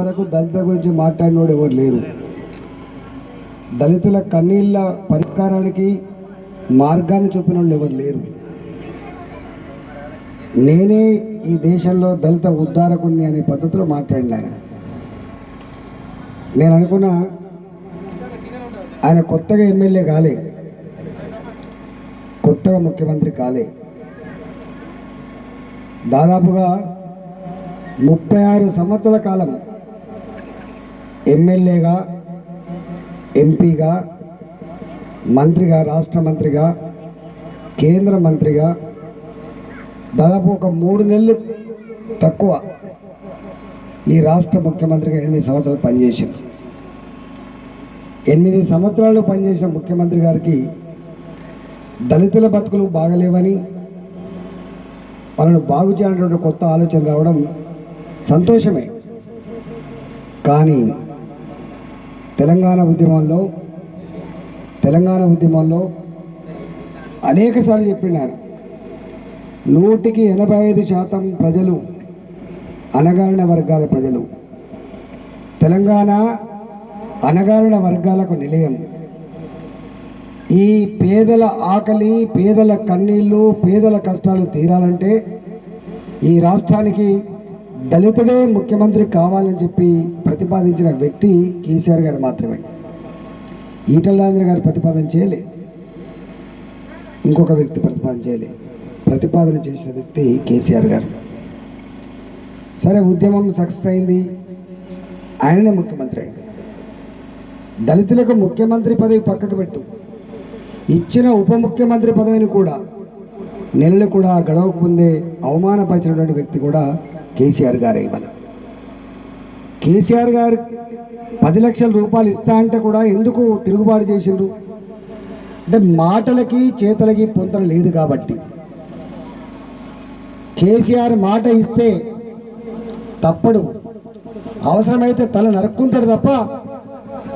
వరకు దళితుల గురించి మాట్లాడినోడు ఎవరు లేరు. దళితుల కన్నీళ్ళ పరిష్కారానికి మార్గాన్ని చూపిన వాళ్ళు ఎవరు లేరు. నేనే ఈ దేశంలో దళిత ఉద్ధారకుని అనే పద్ధతిలో మాట్లాడిన. నేను అనుకున్నా ఆయన కొత్తగా ఎమ్మెల్యే కాలే. కొత్తగా ముఖ్యమంత్రి కాలే. దాదాపుగా ముప్పై ఆరు సంవత్సరాల కాలం ఎమ్మెల్యేగా ఎంపీగా మంత్రిగా రాష్ట్ర మంత్రిగా కేంద్ర మంత్రిగా దాదాపు ఒక మూడు నెలలు తక్కువ ఈ రాష్ట్ర ముఖ్యమంత్రిగా ఎనిమిది సంవత్సరాలు పనిచేసింది. ఎనిమిది సంవత్సరాలు పనిచేసిన ముఖ్యమంత్రి గారికి దళితుల బతుకులు బాగలేవని వాళ్ళను బాగు చేయాలనేటువంటి కొత్త ఆలోచన రావడం సంతోషమే. కానీ తెలంగాణ ఉద్యమంలో తెలంగాణ ఉద్యమంలో అనేకసార్లు చెప్పినారు. నూటికి ఎనభై ఐదు శాతం ప్రజలు అనగారిన వర్గాల ప్రజలు. తెలంగాణ అనగారిన వర్గాలకు నిలయం. ఈ పేదల ఆకలి పేదల కన్నీళ్ళు పేదల కష్టాలు తీరాలంటే ఈ రాష్ట్రానికి దళితుడే ముఖ్యమంత్రి కావాలని చెప్పి ప్రతిపాదించిన వ్యక్తి కేసీఆర్ గారు మాత్రమే. ఈటల రాజేంద్ర గారు ప్రతిపాదన చేయలే. ఇంకొక వ్యక్తి ప్రతిపాదన చేయలే. ప్రతిపాదన చేసిన వ్యక్తి కేసీఆర్ గారు. సరే ఉద్యమం సక్సెస్ అయింది. ఆయననే ముఖ్యమంత్రి అయ్యాడు. దళితులకు ముఖ్యమంత్రి పదవి పక్కకు పెట్టు. ఇచ్చిన ఉప ముఖ్యమంత్రి పదవిని కూడా నెలలు కూడా గడవకముందే అవమానపరిచినటువంటి వ్యక్తి కూడా కేసీఆర్ గారే ఇవ్వాలి కేసీఆర్ గారు పది లక్షల రూపాయలు ఇస్తా అంటే కూడా ఎందుకు తిరుగుబాటు చేసిండ్రు? అంటే మాటలకి చేతలకి పొంతన లేదు కాబట్టి. కేసీఆర్ మాట ఇస్తే తప్పడు. అవసరమైతే తల నరుక్కుంటాడు తప్ప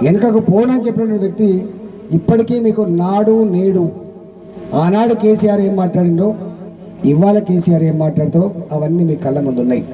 వెనుకకు పోనని చెప్పిన వ్యక్తి ఇప్పటికీ మీకు నాడు నేడు. ఆనాడు కేసీఆర్ ఏం మాట్లాడిండో ఇవాళ కేసీఆర్ ఏం మాట్లాడతాడో అవన్నీ మీ కళ్ళ ముందు ఉన్నాయి